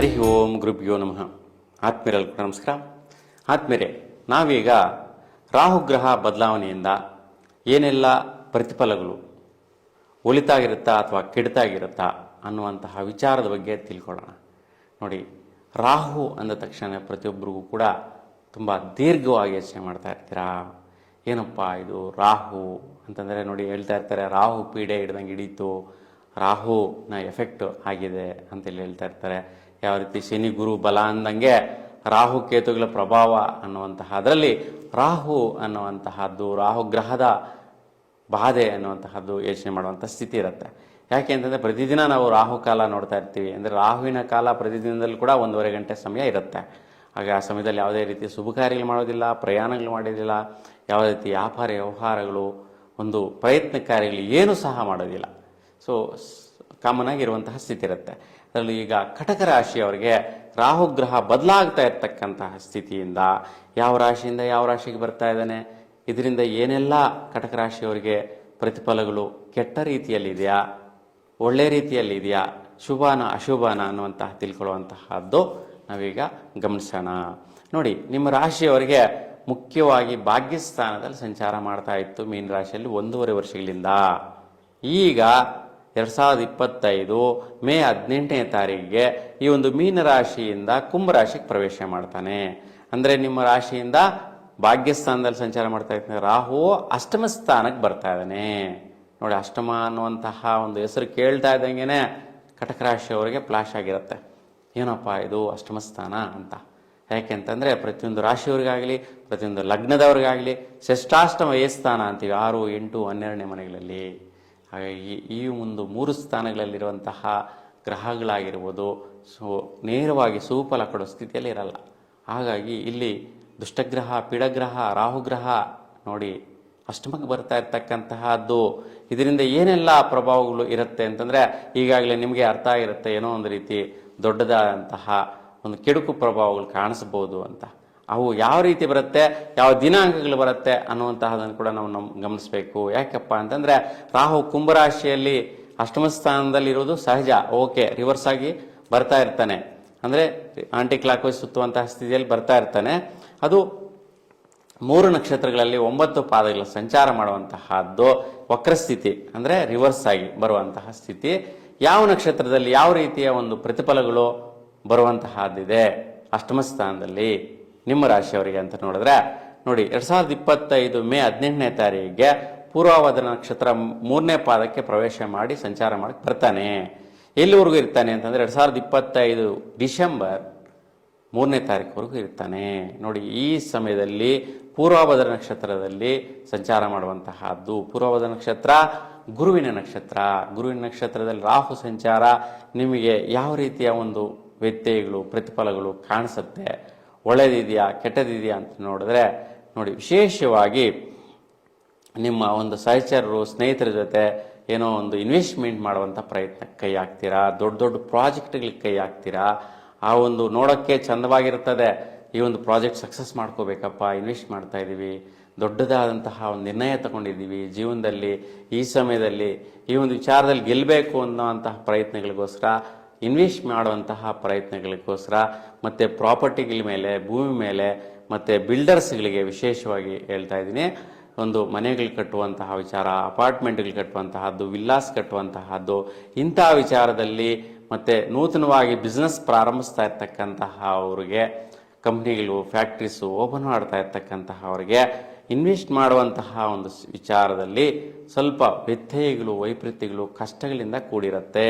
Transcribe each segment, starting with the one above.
ಹರಿ ಓಂ ಗುರುಭ್ಯೋ ನಮಃ. ಆತ್ಮೀಯರಲ್ಗೂ ನಮಸ್ಕಾರ. ಆತ್ಮೀರೆ ನಾವೀಗ ರಾಹುಗ್ರಹ ಬದಲಾವಣೆಯಿಂದ ಏನೆಲ್ಲ ಪ್ರತಿಫಲಗಳು ಒಲಿತಾಗಿರುತ್ತಾ ಅಥವಾ ಕೆಡ್ತಾಗಿರುತ್ತಾ ಅನ್ನುವಂತಹ ವಿಚಾರದ ಬಗ್ಗೆ ತಿಳ್ಕೊಳ್ಳೋಣ. ನೋಡಿ, ರಾಹು ಅಂದ ತಕ್ಷಣ ಪ್ರತಿಯೊಬ್ಬರಿಗೂ ಕೂಡ ತುಂಬ ದೀರ್ಘವಾಗಿ ಯೋಚನೆ ಮಾಡ್ತಾ ಇರ್ತೀರಾ? ಏನಪ್ಪ ಇದು ರಾಹು ಅಂತಂದರೆ ನೋಡಿ ಹೇಳ್ತಾ ಇರ್ತಾರೆ, ರಾಹು ಪೀಡೆ ಹಿಡ್ದಂಗೆ ಹಿಡೀತು, ರಾಹುನ ಎಫೆಕ್ಟ್ ಆಗಿದೆ ಅಂತೇಳಿ ಹೇಳ್ತಾ ಇರ್ತಾರೆ. ಯಾವ ರೀತಿ ಶನಿ ಗುರು ಬಲ ಅಂದಂಗೆ ರಾಹು ಕೇತುಗಳ ಪ್ರಭಾವ ಅನ್ನುವಂತಹ ಅದರಲ್ಲಿ ರಾಹು ಅನ್ನುವಂತಹದ್ದು, ರಾಹು ಗ್ರಹದ ಬಾಧೆ ಅನ್ನುವಂತಹದ್ದು ಯೋಚನೆ ಮಾಡುವಂಥ ಸ್ಥಿತಿ ಇರುತ್ತೆ. ಯಾಕೆ ಅಂತಂದರೆ ಪ್ರತಿದಿನ ನಾವು ರಾಹು ಕಾಲ ನೋಡ್ತಾ ಇರ್ತೀವಿ. ಅಂದರೆ ರಾಹುವಿನ ಕಾಲ ಪ್ರತಿದಿನದಲ್ಲೂ ಕೂಡ ಒಂದೂವರೆ ಗಂಟೆ ಸಮಯ ಇರುತ್ತೆ. ಆಗ ಆ ಸಮಯದಲ್ಲಿ ಯಾವುದೇ ರೀತಿ ಶುಭ ಕಾರ್ಯಗಳು ಮಾಡೋದಿಲ್ಲ, ಪ್ರಯಾಣಗಳು ಮಾಡೋದಿಲ್ಲ ಯಾವ ರೀತಿ ವ್ಯಾಪಾರ ವ್ಯವಹಾರಗಳು, ಒಂದು ಪ್ರಯತ್ನ ಕಾರ್ಯಗಳು ಏನೂ ಸಹ ಮಾಡೋದಿಲ್ಲ. ಸೊ ಕಾಮನ್ ಆಗಿರುವಂತಹ ಸ್ಥಿತಿ ಇರುತ್ತೆ. ಅದರಲ್ಲೂ ಈಗ ಕಟಕ ರಾಶಿಯವರಿಗೆ ರಾಹುಗ್ರಹ ಬದಲಾಗ್ತಾ ಇರ್ತಕ್ಕಂತಹ ಸ್ಥಿತಿಯಿಂದ ಯಾವ ರಾಶಿಯಿಂದ ಯಾವ ರಾಶಿಗೆ ಬರ್ತಾ ಇದ್ದಾನೆ? ಇದರಿಂದ ಏನೆಲ್ಲ ಕಟಕ ರಾಶಿಯವರಿಗೆ ಪ್ರತಿಫಲಗಳು ಕೆಟ್ಟ ರೀತಿಯಲ್ಲಿದೆಯಾ? ಒಳ್ಳೆ ರೀತಿಯಲ್ಲಿ ಇದೆಯಾ ಶುಭಾನ ಅಶುಭಾನ ಅನ್ನುವಂತಹ ತಿಳ್ಕೊಳ್ಳುವಂತಹದ್ದು ನಾವೀಗ ಗಮನಿಸೋಣ. ನೋಡಿ, ನಿಮ್ಮ ರಾಶಿಯವರಿಗೆ ಮುಖ್ಯವಾಗಿ ಭಾಗ್ಯಸ್ಥಾನದಲ್ಲಿ ಸಂಚಾರ ಮಾಡ್ತಾ ಇತ್ತು ಮೀನ ರಾಶಿಯಲ್ಲಿ ಒಂದೂವರೆ ವರ್ಷಗಳಿಂದ. ಈಗ ಎರಡು ಸಾವಿರದ ಇಪ್ಪತ್ತೈದು ಮೇ ಹದಿನೆಂಟನೇ ತಾರೀಕಿಗೆ ಈ ಒಂದು ಮೀನ ರಾಶಿಯಿಂದ ಕುಂಭ ರಾಶಿಗೆ ಪ್ರವೇಶ ಮಾಡ್ತಾನೆ. ಅಂದರೆ ನಿಮ್ಮ ರಾಶಿಯಿಂದ ಭಾಗ್ಯಸ್ಥಾನದಲ್ಲಿ ಸಂಚಾರ ಮಾಡ್ತಾ ಇರ್ತಾನೆ. ರಾಹು ಅಷ್ಟಮ ಸ್ಥಾನಕ್ಕೆ ಬರ್ತಾ ಇದ್ದಾನೆ. ನೋಡಿ, ಅಷ್ಟಮ ಅನ್ನುವಂತಹ ಒಂದು ಹೆಸರು ಕೇಳ್ತಾ ಇದ್ದಂಗೆನೆ ಕಟಕ ರಾಶಿಯವರಿಗೆ ಫ್ಲಾಶ್ ಆಗಿರುತ್ತೆ. ಏನಪ್ಪ ಇದು ಅಷ್ಟಮ ಸ್ಥಾನ ಅಂತ. ಯಾಕೆ ಅಂತಂದರೆ ಪ್ರತಿಯೊಂದು ರಾಶಿಯವ್ರಿಗಾಗಲಿ, ಪ್ರತಿಯೊಂದು ಲಗ್ನದವ್ರಿಗಾಗಲಿ ಶ್ರೇಷ್ಠಾಷ್ಟಮ ಏ ಸ್ಥಾನ ಅಂತೀವಿ. ಆರು, ಎಂಟು, ಹನ್ನೆರಡನೇ ಮನೆಗಳಲ್ಲಿ. ಹಾಗಾಗಿ ಈ ಒಂದು ಮೂರು ಸ್ಥಾನಗಳಲ್ಲಿರುವಂತಹ ಗ್ರಹಗಳಾಗಿರ್ಬೋದು, ಸೊ, ನೇರವಾಗಿ ಸುಫಲ ಕೊಡೋ ಸ್ಥಿತಿಯಲ್ಲಿ ಇರಲ್ಲ. ಹಾಗಾಗಿ ಇಲ್ಲಿ ದುಷ್ಟಗ್ರಹ, ಪಿಡಗ್ರಹ, ರಾಹುಗ್ರಹ ನೋಡಿ ಅಷ್ಟಮಕ್ಕೆ ಬರ್ತಾ ಇರ್ತಕ್ಕಂತಹದ್ದು, ಇದರಿಂದ ಏನೆಲ್ಲ ಪ್ರಭಾವಗಳು ಇರುತ್ತೆ ಅಂತಂದರೆ ಈಗಾಗಲೇ ನಿಮಗೆ ಅರ್ಥ ಆಗಿರುತ್ತೆ ಏನೋ ಒಂದು ರೀತಿ ದೊಡ್ಡದಾದಂತಹ ಒಂದು ಕೆಡುಕು ಪ್ರಭಾವಗಳು ಕಾಣಿಸ್ಬೋದು ಅಂತ. ಅವು ಯಾವ ರೀತಿ ಬರುತ್ತೆ, ಯಾವ ದಿನಾಂಕಗಳು ಬರುತ್ತೆ ಅನ್ನುವಂತಹದನ್ನು ಕೂಡ ನಾವು ನಮ್ ಗಮನಿಸಬೇಕು. ಯಾಕಪ್ಪ ಅಂತಂದ್ರೆ ರಾಹು ಕುಂಭರಾಶಿಯಲ್ಲಿ ಅಷ್ಟಮ ಸ್ಥಾನದಲ್ಲಿರುವುದು ಸಹಜ. ಓಕೆ ರಿವರ್ಸ್ ಆಗಿ ಬರ್ತಾ ಇರ್ತಾನೆ. ಅಂದ್ರೆ ಆಂಟಿ ಕ್ಲಾಕ್ ವೈಸ್ ಸುತ್ತುವಂತಹ ಸ್ಥಿತಿಯಲ್ಲಿ ಬರ್ತಾ ಇರ್ತಾನೆ. ಅದು ಮೂರು ನಕ್ಷತ್ರಗಳಲ್ಲಿ ಒಂಬತ್ತು ಪಾದಗಳ ಸಂಚಾರ ಮಾಡುವಂತಹದ್ದು ವಕ್ರಸ್ಥಿತಿ, ಅಂದ್ರೆ ರಿವರ್ಸ್ ಆಗಿ ಬರುವಂತಹ ಸ್ಥಿತಿ. ಯಾವ ನಕ್ಷತ್ರದಲ್ಲಿ ಯಾವ ರೀತಿಯ ಒಂದು ಪ್ರತಿಫಲಗಳು ಬರುವಂತಹದ್ದಿದೆ ಅಷ್ಟಮ ಸ್ಥಾನದಲ್ಲಿ? ನಿಮ್ಮ ರಾಶಿಯವರಿಗೆ ಅಂತ ನೋಡಿದ್ರೆ, ನೋಡಿ, ಎರಡ್ ಸಾವಿರದ ಇಪ್ಪತ್ತೈದು ಮೇ ಹದಿನೆಂಟನೇ ತಾರೀಕಿಗೆ ಪೂರ್ವಾವಧ ನಕ್ಷತ್ರ ಮೂರನೇ ಪಾದಕ್ಕೆ ಪ್ರವೇಶ ಮಾಡಿ ಸಂಚಾರ ಮಾಡಕ್ಕೆ ಬರ್ತಾನೆ. ಎಲ್ಲಿವರೆಗೂ ಇರ್ತಾನೆ ಅಂತಂದ್ರೆ ಎರಡ್ ಸಾವಿರದ ಇಪ್ಪತ್ತೈದು ಡಿಸೆಂಬರ್ ಮೂರನೇ ತಾರೀಕುವರೆಗೂ ಇರ್ತಾನೆ. ನೋಡಿ, ಈ ಸಮಯದಲ್ಲಿ ಪೂರ್ವಭದ್ರ ನಕ್ಷತ್ರದಲ್ಲಿ ಸಂಚಾರ ಮಾಡುವಂತಹದ್ದು. ಪೂರ್ವಾವಧ ನಕ್ಷತ್ರ, ಗುರುವಿನ ನಕ್ಷತ್ರ. ಗುರುವಿನ ನಕ್ಷತ್ರದಲ್ಲಿ ರಾಹು ಸಂಚಾರ ನಿಮಗೆ ಯಾವ ರೀತಿಯ ಒಂದು ವ್ಯತ್ಯಯಗಳು, ಪ್ರತಿಫಲಗಳು ಕಾಣಿಸುತ್ತೆ? ಒಳ್ಳೆದಿದೆಯಾ, ಕೆಟ್ಟದಿದೆಯಾ ಅಂತ ನೋಡಿದ್ರೆ, ನೋಡಿ, ವಿಶೇಷವಾಗಿ ನಿಮ್ಮ ಒಂದು ಸಹಚರರು, ಸ್ನೇಹಿತರ ಜೊತೆ ಏನೋ ಒಂದು ಇನ್ವೆಸ್ಟ್ಮೆಂಟ್ ಮಾಡುವಂಥ ಪ್ರಯತ್ನ ಕೈ ಹಾಕ್ತೀರಾ, ದೊಡ್ಡ ದೊಡ್ಡ ಪ್ರಾಜೆಕ್ಟ್ಗಳಿಗೆ ಕೈ ಹಾಕ್ತೀರಾ, ಆ ಒಂದು ನೋಡೋಕ್ಕೆ ಚಂದವಾಗಿರ್ತದೆ ಈ ಒಂದು ಪ್ರಾಜೆಕ್ಟ್ ಸಕ್ಸಸ್ ಮಾಡ್ಕೋಬೇಕಪ್ಪ ಇನ್ವೆಸ್ಟ್ ಮಾಡ್ತಾ ಇದ್ದೀವಿ. ದೊಡ್ಡದಾದಂತಹ ಒಂದು ನಿರ್ಣಯ ತಗೊಂಡಿದ್ದೀವಿ. ಜೀವನದಲ್ಲಿ, ಈ ಸಮಯದಲ್ಲಿ, ಈ ಒಂದು ವಿಚಾರದಲ್ಲಿ ಗೆಲ್ಲಬೇಕು ಅನ್ನೋಂತಹ ಪ್ರಯತ್ನಗಳಿಗೋಸ್ಕರ ಇನ್ವೆಸ್ಟ್ ಮಾಡುವಂತಹ ಪ್ರಯತ್ನಗಳಿಗೋಸ್ಕರ ಮತ್ತು ಪ್ರಾಪರ್ಟಿಗಳ ಮೇಲೆ, ಭೂಮಿ ಮೇಲೆ ಮತ್ತು ಬಿಲ್ಡರ್ಸ್ಗಳಿಗೆ ವಿಶೇಷವಾಗಿ ಹೇಳ್ತಾ ಇದ್ದೀನಿ. ಒಂದು ಮನೆಗಳು ಕಟ್ಟುವಂತಹ ವಿಚಾರ, ಅಪಾರ್ಟ್ಮೆಂಟ್ಗಳು ಕಟ್ಟುವಂತಹದ್ದು, ವಿಲ್ಲಾಸ್ ಕಟ್ಟುವಂತಹದ್ದು ಇಂತಹ ವಿಚಾರದಲ್ಲಿ ಮತ್ತು ನೂತನವಾಗಿ ಬಿಸ್ನೆಸ್ ಪ್ರಾರಂಭಿಸ್ತಾ ಇರ್ತಕ್ಕಂತಹ ಅವರಿಗೆ, ಕಂಪ್ನಿಗಳು ಫ್ಯಾಕ್ಟ್ರೀಸು ಓಪನ್ ಮಾಡ್ತಾ ಇರ್ತಕ್ಕಂತಹ ಅವರಿಗೆ ಇನ್ವೆಸ್ಟ್ ಮಾಡುವಂತಹ ಒಂದು ವಿಚಾರದಲ್ಲಿ ಸ್ವಲ್ಪ ವ್ಯತ್ಯಯಗಳು, ವೈಪರೀತ್ಯಗಳು, ಕಷ್ಟಗಳಿಂದ ಕೂಡಿರುತ್ತೆ.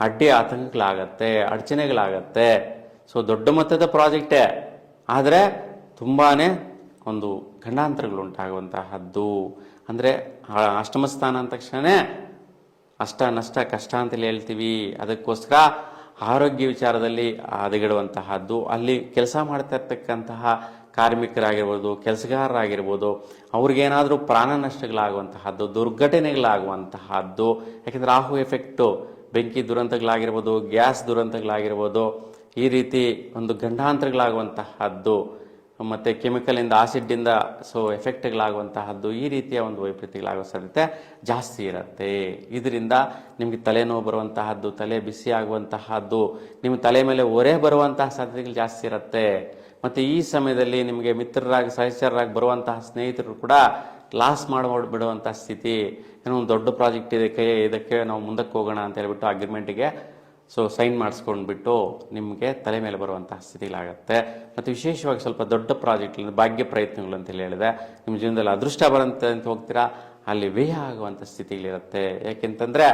ಅಡ್ಡಿ ಆತಂಕಗಳಾಗತ್ತೆ, ಅಡಚಣೆಗಳಾಗತ್ತೆ. ಸೊ ದೊಡ್ಡ ಮೊತ್ತದ ಪ್ರಾಜೆಕ್ಟೇ. ಆದರೆ ತುಂಬಾ ಒಂದು ಗಂಡಾಂತರಗಳು ಉಂಟಾಗುವಂತಹದ್ದು. ಅಂದರೆ ಅಷ್ಟಮ ಸ್ಥಾನ ಅಂದ ತಕ್ಷಣ ಅಷ್ಟ ನಷ್ಟ ಕಷ್ಟ ಅಂತೇಳಿ ಹೇಳ್ತೀವಿ. ಅದಕ್ಕೋಸ್ಕರ ಆರೋಗ್ಯ ವಿಚಾರದಲ್ಲಿ ಹದಗೆಡುವಂತಹದ್ದು. ಅಲ್ಲಿ ಕೆಲಸ ಮಾಡ್ತಾ ಇರ್ತಕ್ಕಂತಹ ಕಾರ್ಮಿಕರಾಗಿರ್ಬೋದು, ಕೆಲಸಗಾರರಾಗಿರ್ಬೋದು, ಅವ್ರಿಗೇನಾದರೂ ಪ್ರಾಣ ನಷ್ಟಗಳಾಗುವಂತಹದ್ದು ದುರ್ಘಟನೆಗಳಾಗುವಂತಹದ್ದು. ಯಾಕೆಂದರೆ ರಾಹು ಎಫೆಕ್ಟು ಬೆಂಕಿ ದುರಂತಗಳಾಗಿರ್ಬೋದು, ಗ್ಯಾಸ್ ದುರಂತಗಳಾಗಿರ್ಬೋದು, ಈ ರೀತಿ ಒಂದು ಗಂಡಾಂತರಗಳಾಗುವಂತಹದ್ದು, ಮತ್ತು ಕೆಮಿಕಲಿಂದ ಆಸಿಡ್ಡಿಂದ ಸೊ ಎಫೆಕ್ಟ್ಗಳಾಗುವಂತಹದ್ದು ಈ ರೀತಿಯ ಒಂದು ವೈಪರೀತ್ಯಗಳಾಗುವ ಸಾಧ್ಯತೆ ಜಾಸ್ತಿ ಇರುತ್ತೆ. ಇದರಿಂದ ನಿಮಗೆ ತಲೆನೋವು ಬರುವಂತಹದ್ದು, ತಲೆ ಬಿಸಿ ಆಗುವಂತಹದ್ದು, ನಿಮ್ಮ ತಲೆ ಮೇಲೆ ಒರೆ ಬರುವಂತಹ ಸಾಧ್ಯತೆಗಳು ಜಾಸ್ತಿ ಇರುತ್ತೆ. ಮತ್ತು ಈ ಸಮಯದಲ್ಲಿ ನಿಮಗೆ ಮಿತ್ರರಾಗಿ, ಸಹಚರರಾಗಿ ಬರುವಂತಹ ಸ್ನೇಹಿತರು ಕೂಡ ಲಾಸ್ ಮಾಡಿ ಬಿಡುವಂಥ ಸ್ಥಿತಿ, ಏನೋ ಒಂದು ದೊಡ್ಡ ಪ್ರಾಜೆಕ್ಟ್ ಇದಕ್ಕೆ ಇದಕ್ಕೆ ನಾವು ಮುಂದಕ್ಕೆ ಹೋಗೋಣ ಅಂತ ಹೇಳ್ಬಿಟ್ಟು ಅಗ್ರಿಮೆಂಟಿಗೆ ಸೊ ಸೈನ್ ಮಾಡಿಸ್ಕೊಂಡ್ಬಿಟ್ಟು ನಿಮಗೆ ತಲೆ ಮೇಲೆ ಬರುವಂತಹ ಸ್ಥಿತಿಗಳಾಗುತ್ತೆ. ಮತ್ತು ವಿಶೇಷವಾಗಿ ಸ್ವಲ್ಪ ದೊಡ್ಡ ಪ್ರಾಜೆಕ್ಟ್ ಭಾಗ್ಯ ಪ್ರಯತ್ನಗಳು ಅಂತ ಹೇಳಿ ಹೇಳಿದೆ. ನಿಮ್ಮ ಜೀವನದಲ್ಲಿ ಅದೃಷ್ಟ ಬರಂತೆ ಅಂತ ಹೋಗ್ತೀರಾ? ಅಲ್ಲಿ ವ್ಯಯ ಆಗುವಂಥ ಸ್ಥಿತಿಗಳಿರುತ್ತೆ. ಯಾಕೆಂತಂದರೆ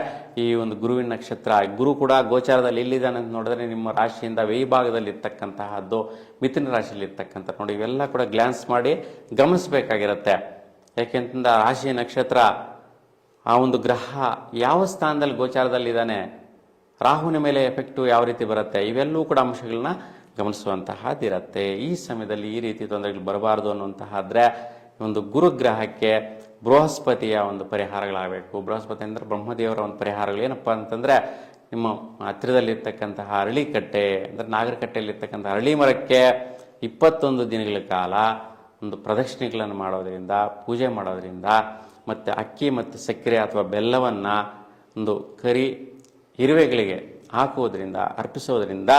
ಈ ಒಂದು ಗುರುವಿನ ನಕ್ಷತ್ರ, ಗುರು ಕೂಡ ಗೋಚಾರದಲ್ಲಿ ಎಲ್ಲಿದ್ದಾನೆ ಅಂತ ನೋಡಿದ್ರೆ ನಿಮ್ಮ ರಾಶಿಯಿಂದ ವ್ಯಯ ಭಾಗದಲ್ಲಿ ಇರ್ತಕ್ಕಂತಹದ್ದು ಮಿಥುನ ರಾಶಿಯಲ್ಲಿ ಇರ್ತಕ್ಕಂಥ ನೋಡಿ, ಇವೆಲ್ಲ ಕೂಡ ಗ್ಲಾನ್ಸ್ ಮಾಡಿ ಗಮನಿಸಬೇಕಾಗಿರುತ್ತೆ. ಯಾಕೆಂತಂದ್ರೆ ರಾಶಿ ನಕ್ಷತ್ರ ಆ ಒಂದು ಗ್ರಹ ಯಾವ ಸ್ಥಾನದಲ್ಲಿ ಗೋಚಾರದಲ್ಲಿ ಇದ್ದಾನೆ ರಾಹುವಿನ ಮೇಲೆ ಎಫೆಕ್ಟು ಯಾವ ರೀತಿ ಬರುತ್ತೆ, ಇವೆಲ್ಲವೂ ಕೂಡ ಅಂಶಗಳನ್ನ ಗಮನಿಸುವಂತಹದ್ದಿರತ್ತೆ. ಈ ಸಮಯದಲ್ಲಿ ಈ ರೀತಿ ತೊಂದರೆಗಳು ಬರಬಾರದು ಅನ್ನುವಂತಹಾದ್ರೆ ಒಂದು ಗುರುಗ್ರಹಕ್ಕೆ ಬೃಹಸ್ಪತಿಯ ಒಂದು ಪರಿಹಾರಗಳಾಗಬೇಕು. ಬೃಹಸ್ಪತಿ ಅಂದ್ರೆ ಬ್ರಹ್ಮದೇವರ ಒಂದು ಪರಿಹಾರಗಳು. ಏನಪ್ಪ ಅಂತಂದ್ರೆ ನಿಮ್ಮ ಹತ್ತಿರದಲ್ಲಿರ್ತಕ್ಕಂತಹ ಅರಳಿಕಟ್ಟೆ, ಅಂದ್ರೆ ನಾಗರಕಟ್ಟೆಯಲ್ಲಿರ್ತಕ್ಕಂಥ ಅರಳಿ ಮರಕ್ಕೆ ಇಪ್ಪತ್ತೊಂದು ದಿನಗಳ ಕಾಲ ಒಂದು ಪ್ರದಕ್ಷಿಣೆಗಳನ್ನು ಮಾಡೋದರಿಂದ, ಪೂಜೆ ಮಾಡೋದರಿಂದ ಮತ್ತು ಅಕ್ಕಿ ಮತ್ತು ಸಕ್ಕರೆ ಅಥವಾ ಬೆಲ್ಲವನ್ನು ಒಂದು ಕರಿ ಇರುವೆಗಳಿಗೆ ಹಾಕುವುದರಿಂದ, ಅರ್ಪಿಸೋದ್ರಿಂದ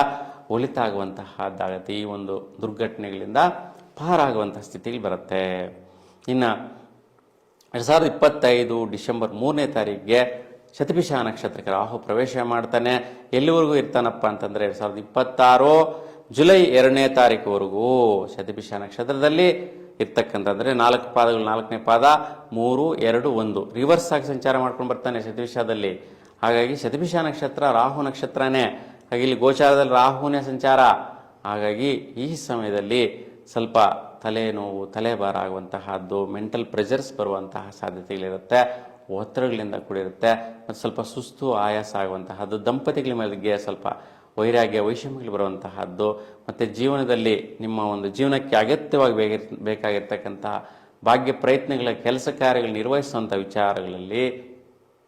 ಒಳಿತಾಗುವಂತಹದ್ದಾಗತ್ತೆ. ಈ ಒಂದು ದುರ್ಘಟನೆಗಳಿಂದ ಪಾರಾಗುವಂತಹ ಸ್ಥಿತಿಗೆ ಬರುತ್ತೆ. ಇನ್ನು ಎರಡು ಸಾವಿರದ ಇಪ್ಪತ್ತೈದು ಡಿಸೆಂಬರ್ ಮೂರನೇ ತಾರೀಕಿಗೆ ಶತಭಿಷ ನಕ್ಷತ್ರಕ್ಕೆ ರಾಹು ಪ್ರವೇಶ ಮಾಡ್ತಾನೆ. ಎಲ್ಲಿವರೆಗೂ ಇರ್ತಾನಪ್ಪ ಅಂತಂದ್ರೆ ಎರಡು ಸಾವಿರದ ಇಪ್ಪತ್ತಾರು ಜುಲೈ ಎರಡನೇ ತಾರೀಕುವರೆಗೂ ಶತಭಿಷ ನಕ್ಷತ್ರದಲ್ಲಿ ಇರ್ತಕ್ಕಂಥದ್ರೆ ನಾಲ್ಕು ಪಾದಗಳು, ನಾಲ್ಕನೇ ಪಾದ, ಮೂರು, ಎರಡು, ಒಂದು. ರಿವರ್ಸ್ ಆಗಿ ಸಂಚಾರ ಮಾಡ್ಕೊಂಡು ಬರ್ತಾನೆ ಶತಭಿಷದಲ್ಲಿ. ಹಾಗಾಗಿ ಶತಭಿಷ ನಕ್ಷತ್ರ ರಾಹು ನಕ್ಷತ್ರನೇ. ಹಾಗೆ ಇಲ್ಲಿ ಗೋಚಾರದಲ್ಲಿ ರಾಹುನೇ ಸಂಚಾರ. ಹಾಗಾಗಿ ಈ ಸಮಯದಲ್ಲಿ ಸ್ವಲ್ಪ ತಲೆನೋವು ತಲೆಭಾರ ಆಗುವಂತಹದ್ದು ಮೆಂಟಲ್ ಪ್ರೆಷರ್ಸ್ ಬರುವಂತಹ ಸಾಧ್ಯತೆಗಳಿರುತ್ತೆ, ಒತ್ತಡಗಳಿಂದ ಕೂಡಿರುತ್ತೆ, ಮತ್ತು ಸ್ವಲ್ಪ ಸುಸ್ತು, ಆಯಾಸ ಆಗುವಂತಹದ್ದು, ದಂಪತಿಗಳ ಮೇಲೆಗೆ ಸ್ವಲ್ಪ ವೈರಾಗ್ಯ, ವೈಷಮ್ಯಗಳು ಬರುವಂತಹದ್ದು, ಮತ್ತು ಜೀವನದಲ್ಲಿ ನಿಮ್ಮ ಒಂದು ಜೀವನಕ್ಕೆ ಅಗತ್ಯವಾಗಿ ಬೇಕಿರ್ ಬೇಕಾಗಿರ್ತಕ್ಕಂತಹ ಭಾಗ್ಯ ಪ್ರಯತ್ನಗಳ, ಕೆಲಸ ಕಾರ್ಯಗಳು ನಿರ್ವಹಿಸುವಂಥ ವಿಚಾರಗಳಲ್ಲಿ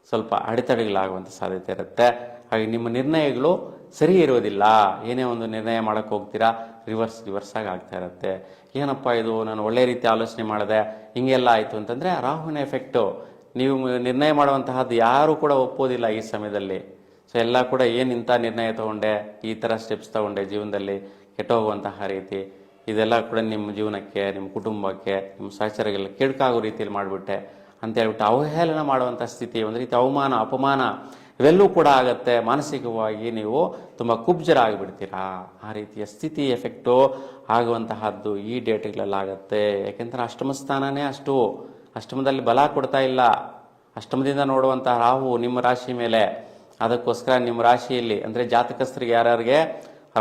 ಸ್ವಲ್ಪ ಅಡೆತಡೆಗಳಾಗುವಂಥ ಸಾಧ್ಯತೆ ಇರುತ್ತೆ. ಹಾಗೆ ನಿಮ್ಮ ನಿರ್ಣಯಗಳು ಸರಿ ಇರೋದಿಲ್ಲ ಏನೇ ಒಂದು ನಿರ್ಣಯ ಮಾಡಕ್ಕೆ ಹೋಗ್ತೀರಾ, ರಿವರ್ಸ್ ರಿವರ್ಸ್ ಆಗಿ ಆಗ್ತಾ ಇರುತ್ತೆ. ಏನಪ್ಪ ಇದು, ನಾನು ಒಳ್ಳೆ ರೀತಿ ಆಲೋಚನೆ ಮಾಡಿದೆ, ಹಿಂಗೆಲ್ಲ ಆಯಿತು ಅಂತಂದರೆ ರಾಹುವಿನ ಎಫೆಕ್ಟು ನೀವು ನಿರ್ಣಯ ಮಾಡುವಂತಹದ್ದು ಯಾರೂ ಕೂಡ ಒಪ್ಪೋದಿಲ್ಲ ಈ ಸಮಯದಲ್ಲಿ. ಸೊ ಎಲ್ಲ ಕೂಡ ಏನು ಇಂಥ ನಿರ್ಣಯ ತಗೊಂಡೆ, ಈ ಥರ ಸ್ಟೆಪ್ಸ್ ತಗೊಂಡೆ ಜೀವನದಲ್ಲಿ ಕೆಟ್ಟೋಗುವಂತಹ ರೀತಿ, ಇದೆಲ್ಲ ಕೂಡ ನಿಮ್ಮ ಜೀವನಕ್ಕೆ ನಿಮ್ಮ ಕುಟುಂಬಕ್ಕೆ ನಿಮ್ಮ ಸಹಚರಗೆಲ್ಲ ಕೆಡ್ಕಾಗೋ ರೀತಿಯಲ್ಲಿ ಮಾಡಿಬಿಟ್ಟೆ ಅಂತ ಹೇಳ್ಬಿಟ್ಟು ಅವಹೇಳನ ಮಾಡುವಂಥ ಸ್ಥಿತಿ, ಒಂದು ರೀತಿ ಅವಮಾನ, ಅಪಮಾನ ಇವೆಲ್ಲವೂ ಕೂಡ ಆಗುತ್ತೆ. ಮಾನಸಿಕವಾಗಿ ನೀವು ತುಂಬ ಕುಬ್ಜರಾಗಿಬಿಡ್ತೀರಾ? ಆ ರೀತಿಯ ಸ್ಥಿತಿ ಎಫೆಕ್ಟು ಆಗುವಂತಹದ್ದು ಈ ಡೇಟ್ಗಳಲ್ಲಾಗತ್ತೆ. ಯಾಕೆಂದ್ರೆ ಅಷ್ಟಮ ಸ್ಥಾನನೇ ಅಷ್ಟು. ಅಷ್ಟಮದಲ್ಲಿ ಬಲ ಕೊಡ್ತಾ ಇಲ್ಲ. ಅಷ್ಟಮದಿಂದ ನೋಡುವಂತಹ ರಾಹು ನಿಮ್ಮ ರಾಶಿ ಮೇಲೆ. ಅದಕ್ಕೋಸ್ಕರ ನಿಮ್ಮ ರಾಶಿಯಲ್ಲಿ, ಅಂದರೆ ಜಾತಕಸ್ಥರಿಗೆ ಯಾರ್ಯಾರಿಗೆ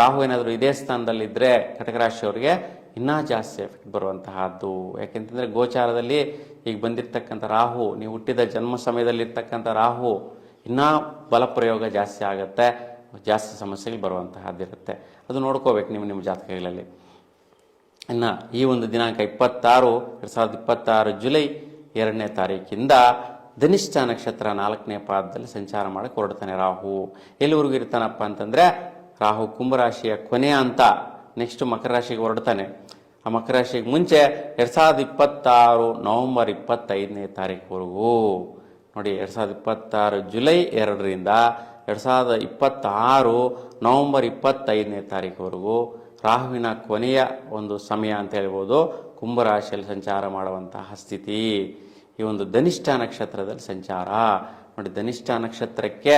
ರಾಹು ಏನಾದರೂ ಇದೇ ಸ್ಥಾನದಲ್ಲಿ ಇದ್ದರೆ ಕಟಕ ರಾಶಿಯವರಿಗೆ ಇನ್ನೂ ಜಾಸ್ತಿ ಎಫೆಕ್ಟ್ ಬರುವಂತಹದ್ದು. ಯಾಕೆಂತಂದರೆ ಗೋಚಾರದಲ್ಲಿ ಈಗ ಬಂದಿರತಕ್ಕಂಥ ರಾಹು, ನೀವು ಹುಟ್ಟಿದ ಜನ್ಮ ಸಮಯದಲ್ಲಿರ್ತಕ್ಕಂಥ ರಾಹು ಇನ್ನೂ ಬಲಪ್ರಯೋಗ ಜಾಸ್ತಿ ಆಗುತ್ತೆ, ಜಾಸ್ತಿ ಸಮಸ್ಯೆಗಳು ಬರುವಂತಹದ್ದಿರುತ್ತೆ. ಅದು ನೋಡ್ಕೋಬೇಕು ನೀವು ನಿಮ್ಮ ಜಾತಕಗಳಲ್ಲಿ. ಇನ್ನು ಈ ಒಂದು ದಿನಾಂಕ ಇಪ್ಪತ್ತಾರು, ಎರಡು ಸಾವಿರದ ಇಪ್ಪತ್ತಾರು ಜುಲೈ ಎರಡನೇ ತಾರೀಕಿಂದ ಧನಿಷ್ಠ ನಕ್ಷತ್ರ ನಾಲ್ಕನೇ ಪಾದದಲ್ಲಿ ಸಂಚಾರ ಮಾಡಕ್ಕೆ ಹೊರಡ್ತಾನೆ ರಾಹು. ಎಲ್ಲಿವರೆಗೂ ಇರ್ತಾನಪ್ಪ ಅಂತಂದ್ರೆ, ರಾಹು ಕುಂಭರಾಶಿಯ ಕೊನೆಯ ಅಂತ ನೆಕ್ಸ್ಟ್ ಮಕರ ರಾಶಿಗೆ ಹೊರಡ್ತಾನೆ. ಆ ಮಕರ ರಾಶಿಗೆ ಮುಂಚೆ ಎರಡ್ ಸಾವಿರದ ಇಪ್ಪತ್ತಾರು ನವಂಬರ್ ಇಪ್ಪತ್ತೈದನೇ ತಾರೀಕುವರೆಗೂ. ನೋಡಿ, ಎರಡ್ ಸಾವಿರದ ಇಪ್ಪತ್ತಾರು ಜುಲೈ ಎರಡರಿಂದ ಎರಡು ಸಾವಿರದ ಇಪ್ಪತ್ತಾರು ನವಂಬರ್ ಇಪ್ಪತ್ತೈದನೇ ತಾರೀಕುವರೆಗೂ ರಾಹುವಿನ ಕೊನೆಯ ಒಂದು ಸಮಯ ಅಂತ ಹೇಳ್ಬೋದು, ಕುಂಭರಾಶಿಯಲ್ಲಿ ಸಂಚಾರ ಮಾಡುವಂತಹ ಸ್ಥಿತಿ. ಈ ಒಂದು ಧನಿಷ್ಠ ನಕ್ಷತ್ರದಲ್ಲಿ ಸಂಚಾರ. ನೋಡಿ, ಧನಿಷ್ಠ ನಕ್ಷತ್ರಕ್ಕೆ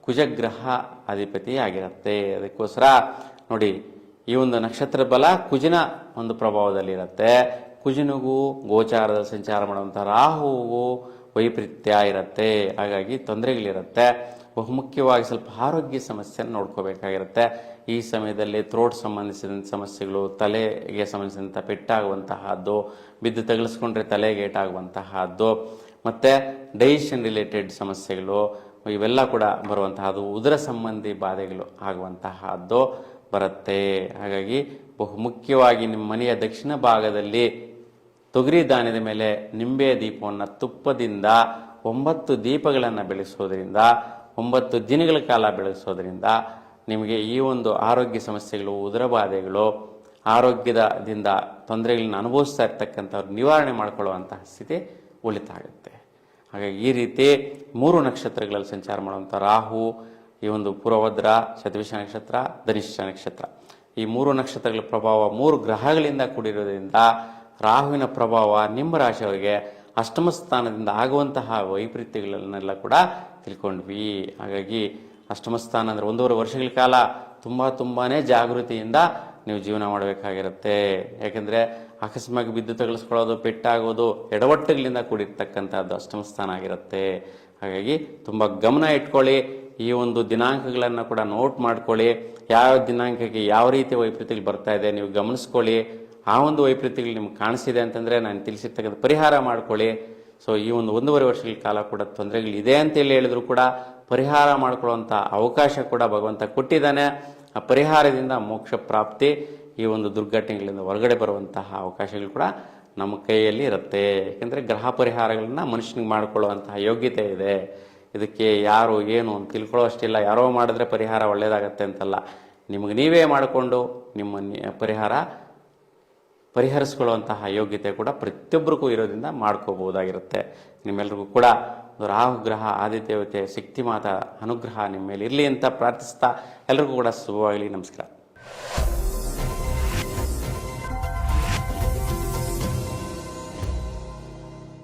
ಕುಜಗ್ರಹ ಅಧಿಪತಿ ಆಗಿರುತ್ತೆ. ಅದಕ್ಕೋಸ್ಕರ ನೋಡಿ, ಈ ಒಂದು ನಕ್ಷತ್ರ ಬಲ ಕುಜಿನ ಒಂದು ಪ್ರಭಾವದಲ್ಲಿರುತ್ತೆ ಕುಜಿನಿಗೂ ಗೋಚಾರದ ಸಂಚಾರ ಮಾಡುವಂಥ ರಾಹುಗೂ ವೈಪರೀತ್ಯ ಇರುತ್ತೆ. ಹಾಗಾಗಿ ತೊಂದರೆಗಳಿರುತ್ತೆ. ಬಹುಮುಖ್ಯವಾಗಿ ಸ್ವಲ್ಪ ಆರೋಗ್ಯ ಸಮಸ್ಯೆಯನ್ನು ನೋಡ್ಕೋಬೇಕಾಗಿರುತ್ತೆ. ಈ ಸಮಯದಲ್ಲಿ ಥ್ರೋಟ್ ಸಂಬಂಧಿಸಿದಂಥ ಸಮಸ್ಯೆಗಳು, ತಲೆಗೆ ಸಂಬಂಧಿಸಿದಂಥ ಪೆಟ್ಟಾಗುವಂತಹದ್ದು, ಬಿದ್ದು ತಗಲಿಸ್ಕೊಂಡ್ರೆ ತಲೆಗೆ ಏಟಾಗುವಂತಹದ್ದು, ಮತ್ತು ಡೈಜೆಷನ್ ರಿಲೇಟೆಡ್ ಸಮಸ್ಯೆಗಳು, ಇವೆಲ್ಲ ಕೂಡ ಬರುವಂತಹದ್ದು, ಉದರ ಸಂಬಂಧಿ ಬಾಧೆಗಳು ಆಗುವಂತಹದ್ದು ಬರುತ್ತೆ. ಹಾಗಾಗಿ ಬಹುಮುಖ್ಯವಾಗಿ ನಿಮ್ಮ ಮನೆಯ ದಕ್ಷಿಣ ಭಾಗದಲ್ಲಿ ತೊಗರಿ ದಾನ್ಯದ ಮೇಲೆ ನಿಂಬೆ ದೀಪವನ್ನು ತುಪ್ಪದಿಂದ ಒಂಬತ್ತು ದೀಪಗಳನ್ನು ಬೆಳೆಸೋದ್ರಿಂದ ಒಂಬತ್ತು ದಿನಗಳ ಕಾಲ ಬೆಳೆಸೋದ್ರಿಂದ ನಿಮಗೆ ಈ ಒಂದು ಆರೋಗ್ಯ ಸಮಸ್ಯೆಗಳು, ಉದರ ಬಾಧೆಗಳು, ಆರೋಗ್ಯದಿಂದ ತೊಂದರೆಗಳನ್ನ ಅನುಭವಿಸ್ತಾ ಇರ್ತಕ್ಕಂಥವ್ರು ನಿವಾರಣೆ ಮಾಡಿಕೊಳ್ಳುವಂತಹ ಸ್ಥಿತಿ ಉಳಿತಾಗುತ್ತೆ ಹಾಗಾಗಿ ಈ ರೀತಿ ಮೂರು ನಕ್ಷತ್ರಗಳಲ್ಲಿ ಸಂಚಾರ ಮಾಡುವಂಥ ರಾಹು, ಈ ಒಂದು ಪೂರ್ವಭದ್ರ ಶತವಿಷ ನಕ್ಷತ್ರ, ಧನಿಷ್ಠ ನಕ್ಷತ್ರ. ಈ ಮೂರು ನಕ್ಷತ್ರಗಳ ಪ್ರಭಾವ ಮೂರು ಗ್ರಹಗಳಿಂದ ಕೂಡಿರೋದ್ರಿಂದ ರಾಹುವಿನ ಪ್ರಭಾವ ನಿಮ್ಮ ರಾಶಿಯವರಿಗೆ ಅಷ್ಟಮ ಸ್ಥಾನದಿಂದ ಆಗುವಂತಹ ವೈಪರೀತ್ಯಗಳನ್ನೆಲ್ಲ ಕೂಡ ತಿಳ್ಕೊಂಡ್ವಿ. ಹಾಗಾಗಿ ಅಷ್ಟಮ ಸ್ಥಾನ ಅಂದರೆ ಒಂದೂವರೆ ವರ್ಷಗಳ ಕಾಲ ತುಂಬ ತುಂಬಾ ಜಾಗೃತಿಯಿಂದ ನೀವು ಜೀವನ ಮಾಡಬೇಕಾಗಿರುತ್ತೆ. ಯಾಕೆಂದರೆ ಅಕಸ್ಮಾತ್ ಬಿದ್ದು ತಗಲಿಸ್ಕೊಳ್ಳೋದು, ಪೆಟ್ಟಾಗೋದು, ಎಡವಟ್ಟುಗಳಿಂದ ಕೂಡಿರ್ತಕ್ಕಂಥದ್ದು ಅಷ್ಟಮ ಸ್ಥಾನ ಆಗಿರುತ್ತೆ. ಹಾಗಾಗಿ ತುಂಬ ಗಮನ ಇಟ್ಕೊಳ್ಳಿ. ಈ ಒಂದು ದಿನಾಂಕಗಳನ್ನು ಕೂಡ ನೋಟ್ ಮಾಡ್ಕೊಳ್ಳಿ. ಯಾವ ದಿನಾಂಕಕ್ಕೆ ಯಾವ ರೀತಿ ವೈಪರೀತ್ಯಗಳು ಬರ್ತಾ ಇದೆ ನೀವು ಗಮನಿಸ್ಕೊಳ್ಳಿ. ಆ ಒಂದು ವೈಪರೀತ್ಯಗಳು ನಿಮ್ಗೆ ಕಾಣಿಸಿದೆ ಅಂತಂದರೆ ನಾನು ತಿಳಿಸಿರ್ತಕ್ಕಂಥ ಪರಿಹಾರ ಮಾಡ್ಕೊಳ್ಳಿ. ಸೊ ಈ ಒಂದು ಒಂದೂವರೆ ವರ್ಷಗಳ ಕಾಲ ಕೂಡ ತೊಂದರೆಗಳಿದೆ ಅಂತೇಳಿ ಹೇಳಿದ್ರು ಕೂಡ ಪರಿಹಾರ ಮಾಡಿಕೊಳ್ಳುವಂಥ ಅವಕಾಶ ಕೂಡ ಭಗವಂತ ಕೊಟ್ಟಿದ್ದಾನೆ. ಆ ಪರಿಹಾರದಿಂದ ಮೋಕ್ಷ ಪ್ರಾಪ್ತಿ ಈ ಒಂದು ದುರ್ಘಟನೆಗಳಿಂದ ಹೊರಗಡೆ ಬರುವಂತಹ ಅವಕಾಶಗಳು ಕೂಡ ನಮ್ಮ ಕೈಯಲ್ಲಿ ಇರುತ್ತೆ. ಯಾಕೆಂದರೆ ಗ್ರಹ ಪರಿಹಾರಗಳನ್ನ ಮನುಷ್ಯನಿಗೆ ಮಾಡಿಕೊಳ್ಳುವಂತಹ ಯೋಗ್ಯತೆ ಇದೆ. ಇದಕ್ಕೆ ಯಾರು ಏನು ಅಂತ ತಿಳ್ಕೊಳ್ಳೋ ಅಷ್ಟಿಲ್ಲ. ಯಾರೋ ಮಾಡಿದ್ರೆ ಪರಿಹಾರ ಒಳ್ಳೆಯದಾಗತ್ತೆ ಅಂತಲ್ಲ. ನಿಮಗೆ ನೀವೇ ಮಾಡಿಕೊಂಡು ನಿಮ್ಮ ಪರಿಹಾರ ಪರಿಹರಿಸ್ಕೊಳ್ಳುವಂತಹ ಯೋಗ್ಯತೆ ಕೂಡ ಪ್ರತಿಯೊಬ್ಬರಿಗೂ ಇರೋದ್ರಿಂದ ಮಾಡ್ಕೋಬಹುದಾಗಿರುತ್ತೆ. ನಿಮ್ಮೆಲ್ರಿಗೂ ಕೂಡ ರಾಹು ಗ್ರಹ ಶಕ್ತಿ ಮಾತ ಅನುಗ್ರಹ ನಿಮ್ಮ ಮೇಲೆ ಇರಲಿ ಅಂತ ಪ್ರಾರ್ಥಿಸ್ತಾ ಎಲ್ರಿಗೂ ಕೂಡ ಶುಭವಾಗಲಿ. ನಮಸ್ಕಾರ.